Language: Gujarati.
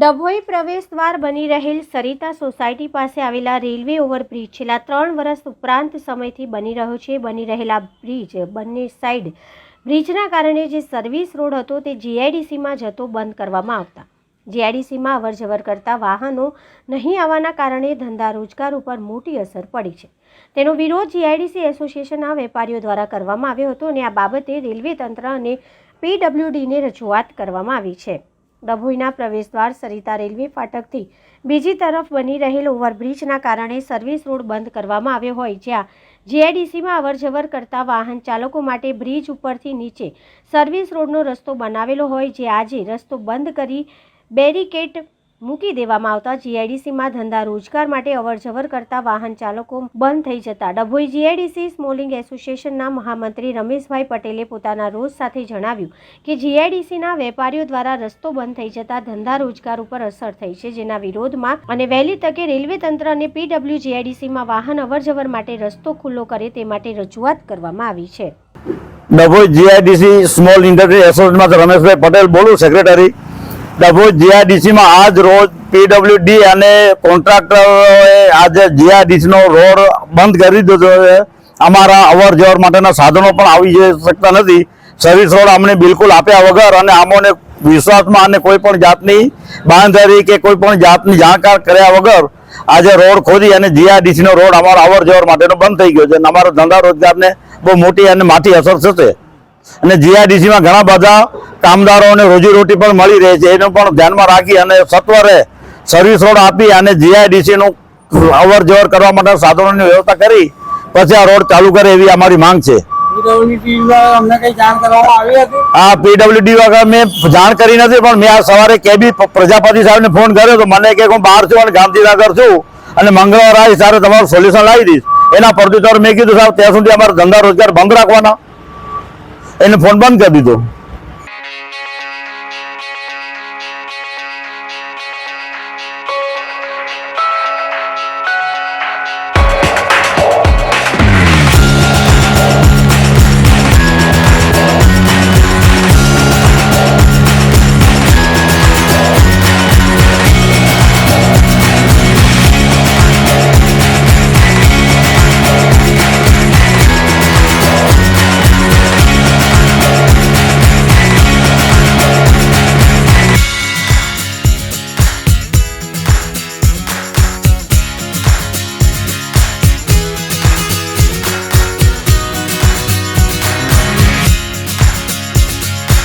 ડભોઈ પ્રવેશ દ્વાર બની રહેલ સરિતા સોસાયટી પાસે આવેલા રેલવે ઓવરબ્રિજ છેલ્લા ત્રણ વર્ષ ઉપરાંત સમયથી બની રહ્યો છે. બની રહેલા બ્રિજ બંને સાઈડ બ્રિજના કારણે જે સર્વિસ રોડ હતો તે જીઆઈડીસીમાં જતો બંધ કરવામાં આવતા. જીઆઈડીસીમાં અવરજવર કરતા વાહનો નહીં આવવાના કારણે ધંધા રોજગાર ઉપર મોટી અસર પડી છે. તેનો વિરોધ જીઆઈડીસી એસોસિએશનના વેપારીઓ દ્વારા કરવામાં આવ્યો હતો અને આ બાબતે રેલવે તંત્ર અને પીડબ્લ્યુડીને રજૂઆત કરવામાં આવી છે. ડભોઈના પ્રવેશદ્વાર સરિતા રેલવે ફાટકથી બીજી તરફ બની રહેલ ઓવરબ્રિજના કારણે સર્વિસ રોડ બંધ કરવામાં આવ્યો હોય, જ્યાં જીઆઈડીસીમાં અવરજવર કરતા વાહન ચાલકો માટે બ્રિજ ઉપરથી નીચે સર્વિસ રોડનો રસ્તો બનાવેલો હોય, જે આજે રસ્તો બંધ કરી બેરિકેડ મૂકી દેવામાં આવતા જીઆઈડીસીમાં ધંધા રોજગાર માટે અવરજવર કરતા વાહન ચાલકો બંધ થઈ જતા. ડભોઈ જીઆઈડીસી સ્મોલિંગ એસોસિએશનના મહામંત્રી રમેશભાઈ પટેલે પોતાના રોજ સાથે જણાવ્યું કે જીઆઈડીસીના વેપારીઓ દ્વારા રસ્તો બંધ થઈ જતા ધંધા રોજગાર ઉપર અસર થઈ છે, જેના વિરોધમાં અને વહેલી તકે રેલવે તંત્ર અને પીડબ્લ્યુ જીઆઈડીસીમાં વાહન અવરજવર માટે રસ્તો ખુલ્લો કરે તે માટે રજૂઆત કરવામાં આવી છે. ડભોઈ જીઆઈડીસી સ્મોલ ઇન્ડસ્ટ્રી એસોસિએશનમાં રમેશભાઈ પટેલ બોલું સેક્રેટરી ડભોઈ જીઆઈડીસીમાં આજ રોજ પીડબ્લ્યુડી અને કોન્ટ્રાક્ટરોએ આજે જીઆઈડીસીનો રોડ બંધ કરી દીધો છે. અમારા અવર જવર માટેના સાધનો પણ આવી જઈ શકતા નથી. સર્વિસ રોડ અમને બિલકુલ આપ્યા વગર અને આમોને વિશ્વાસમાં અને કોઈ પણ જાતની બાંધરી કે કોઈ પણ જાતની જાણકાર કર્યા વગર આજે રોડ ખોદી અને જીઆઈડીસીનો રોડ અમારો અવર જવર માટેનો બંધ થઈ ગયો છે અને અમારા ધંધા રોજગારને બહુ મોટી અને માઠી અસર થશે. અને જીઆઈડીસીમાં ઘણા બધા કામદારોને રોજીરોટી પણ મળી રહે છે. એનું પણ ધ્યાનમાં રાખી અને સત્વરે સર્વિસ રોડ આપી અને જીઆઈડીસીનું અવર જવર કરવા માટે સાધનોની વ્યવસ્થા કરી પછી આ રોડ ચાલુ કરે એવી અમારી માંગ છે. આ પીડબ્લ્યુડી વગર મેં જાણ કરી નથી પણ મેં આ સવારે કેબી પ્રજાપતિ સાહેબને ફોન કર્યો તો મને કે હું બહાર છું અને ગાંધીનગર છું અને મંગળવાર આવી ત્યારે તમારું સોલ્યુશન લાવી દઈશ. એના પરથી મેં કીધું સાહેબ ત્યાં સુધી અમારા ધંધા રોજગાર બંધ રાખવાના. એને ફોન બંધ કરી દીધો.